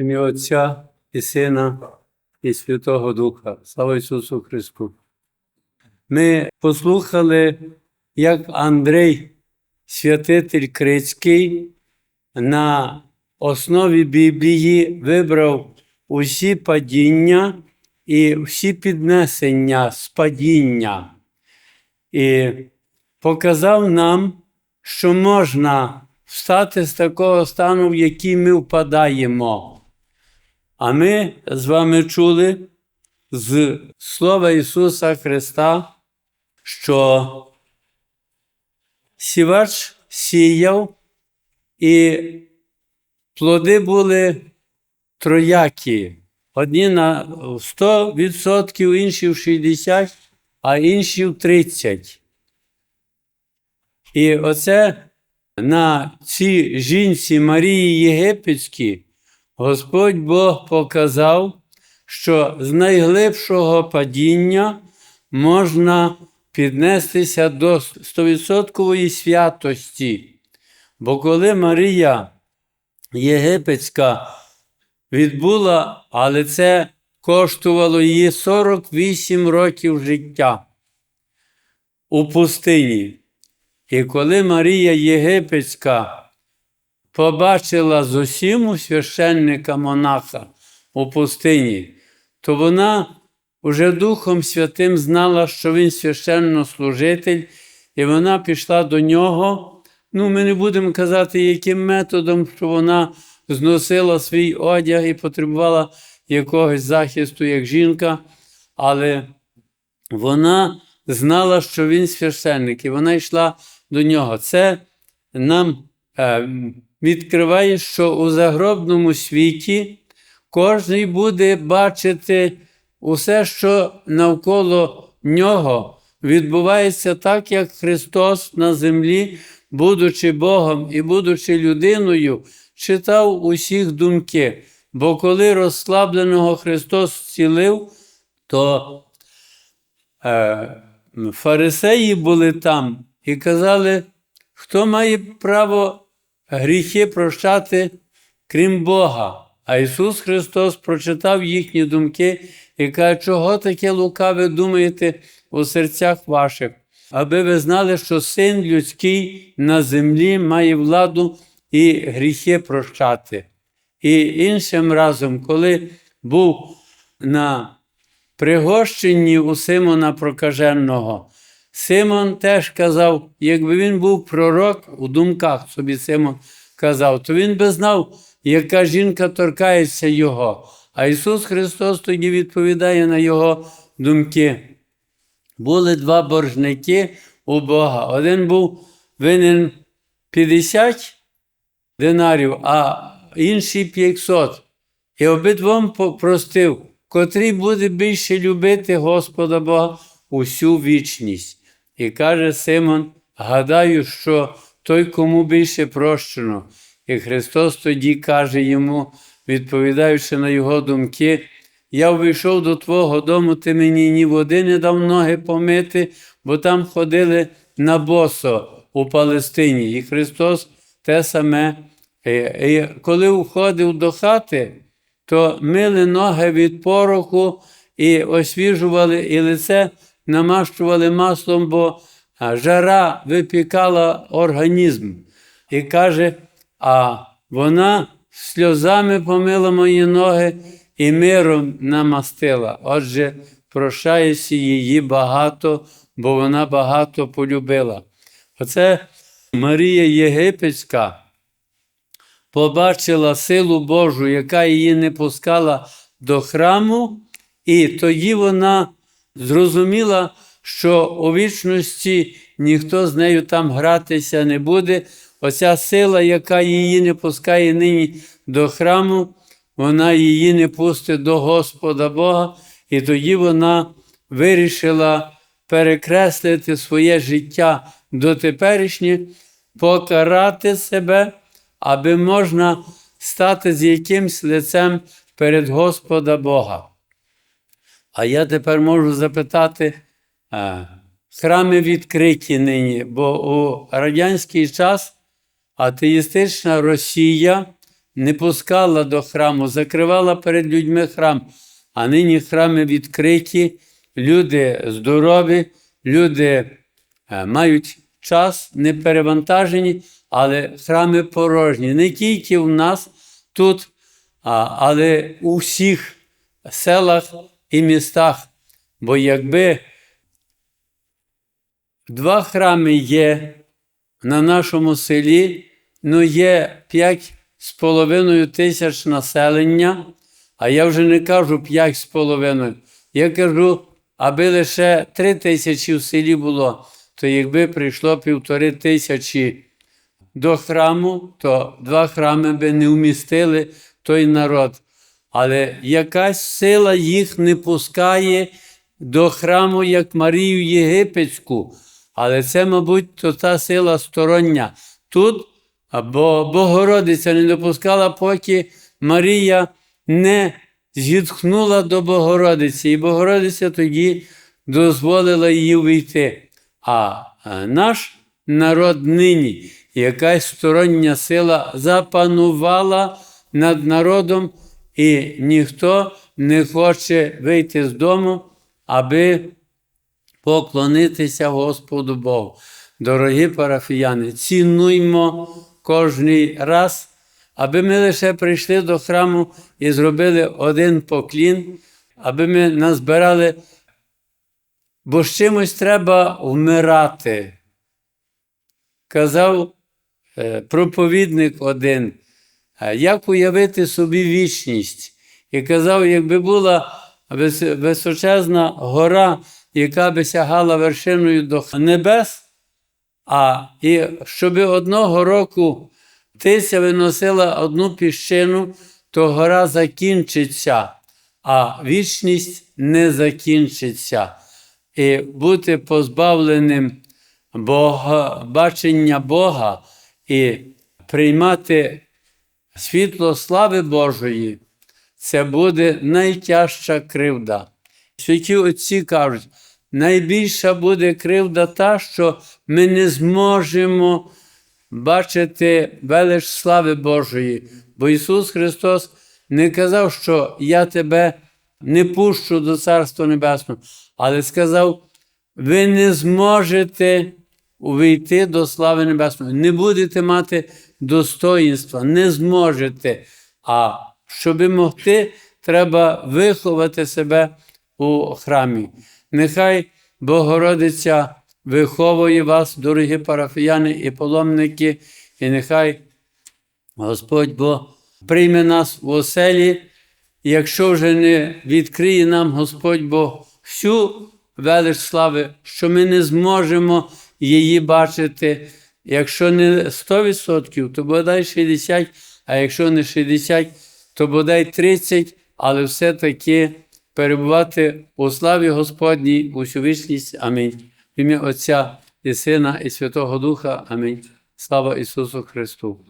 Ім'я Отця і Сина і Святого Духа. Слава Ісусу Христу. Ми послухали, як Андрей, святитель Крицький, на основі Біблії вибрав усі падіння і всі піднесення з падіння. І показав нам, що можна встати з такого стану, в який ми впадаємо. А ми з вами чули з Слова Ісуса Христа, що сівач сіяв, і плоди були троякі. Одні на 100%, інші в 60%, а інші в 30%. І оце на цій жінці Марії Єгипетській Господь Бог показав, що з найглибшого падіння можна піднестися до 100% святості. Бо коли Марія Єгипетська відбула, але це коштувало її 48 років життя у пустині. І коли Марія Єгипетська побачила Зосіму священника монаха у пустині, то вона уже Духом Святим знала, що він священнослужитель, і вона пішла до нього. Ну, ми не будемо казати, яким методом, що вона зносила свій одяг і потребувала якогось захисту, як жінка, але вона знала, що він священник, і вона йшла до нього. Це нам е, відкриває, що у загробному світі кожен буде бачити усе, що навколо нього відбувається так, як Христос на землі, будучи Богом і будучи людиною, читав усіх думки. Бо коли розслабленого Христос зцілив, то е, фарисеї були там і казали, хто має право гріхи прощати, крім Бога. А Ісус Христос прочитав їхні думки і каже, чого таке лукаве думаєте у серцях ваших, аби ви знали, що син людський на землі має владу і гріхи прощати. І іншим разом, коли був на пригощенні у Симона Прокаженого, Симон теж казав, якби він був пророк у думках собі Симон казав, то він би знав, яка жінка торкається його. А Ісус Христос тоді відповідає на його думки. Були два боржники у Бога. Один був винен 50 динарів, а інший 500. І обидвом простив, котрий буде більше любити Господа Бога усю вічність. І каже Симон: гадаю, що той, кому більше прощено. І Христос тоді каже йому, відповідаючи на його думки, я вийшов до Твого дому, ти мені ні води не дав ноги помити, бо там ходили на босо у Палестині. І Христос те саме. І коли входив до хати, то мили ноги від пороху і освіжували, і лице намащували маслом, бо жара випікала організм. І каже, а вона сльозами помила мої ноги і миром намастила. Отже, прощається її багато, бо вона багато полюбила. Оце Марія Єгипетська побачила силу Божу, яка її не пускала до храму, і тоді вона зрозуміла, що у вічності ніхто з нею там гратися не буде. Оця сила, яка її не пускає нині до храму, вона її не пустить до Господа Бога, і тоді вона вирішила перекреслити своє життя до теперішнє, покарати себе, аби можна стати з якимсь лицем перед Господа Бога. А я тепер можу запитати, храми відкриті нині, бо у радянський час атеїстична Росія не пускала до храму, закривала перед людьми храм. А нині храми відкриті, люди здорові, люди е, мають час, не перевантажені, але храми порожні. Не тільки в нас тут, а, але у всіх селах і містах. Бо якби два храми є на нашому селі, ну є п'ять з половиною тисяч населення, а я вже не кажу п'ять з половиною. Я кажу, аби лише три тисячі в селі було, то якби прийшло півтори тисячі до храму, то два храми би не вмістили той народ. Але якась сила їх не пускає до храму, як Марію Єгипетську. Але це, мабуть, то та сила стороння. Тут або Богородиця не допускала, поки Марія не зітхнула до Богородиці, і Богородиця тоді дозволила їй вийти. А е, наш народ нині, якась стороння сила запанувала над народом, і ніхто не хоче вийти з дому, аби поклонитися Господу Богу. Дорогі парафіяни, цінуймо кожний раз, аби ми лише прийшли до храму і зробили один поклін, аби ми назбирали, бо з чимось треба вмирати. Казав е, проповідник один, як уявити собі вічність. І казав, якби була височезна гора, яка би сягала вершиною до небес, а і щоб одного року тися виносила одну піщину, то гора закінчиться, а вічність не закінчиться. І бути позбавленим Бога, бачення Бога і приймати світло слави Божої, це буде найтяжча кривда. Святі отці кажуть, найбільша буде кривда та, що ми не зможемо бачити велич слави Божої. Бо Ісус Христос не казав, що я тебе не пущу до Царства Небесного, але сказав, ви не зможете увійти до слави Небесної, не будете мати достоїнства, не зможете. А щоб могти, треба виховати себе у храмі. Нехай Богородиця виховує вас, дорогі парафіяни і паломники, і нехай Господь Бог прийме нас в оселі, якщо вже не відкриє нам Господь Бог всю велич слави, що ми не зможемо її бачити, якщо не 100%, то бодай 60%, а якщо не 60%, то бодай 30%, але все-таки перебувати у славі Господній усю вічність. Амінь. В ім'я Отця і Сина, і Святого Духа. Амінь. Слава Ісусу Христу!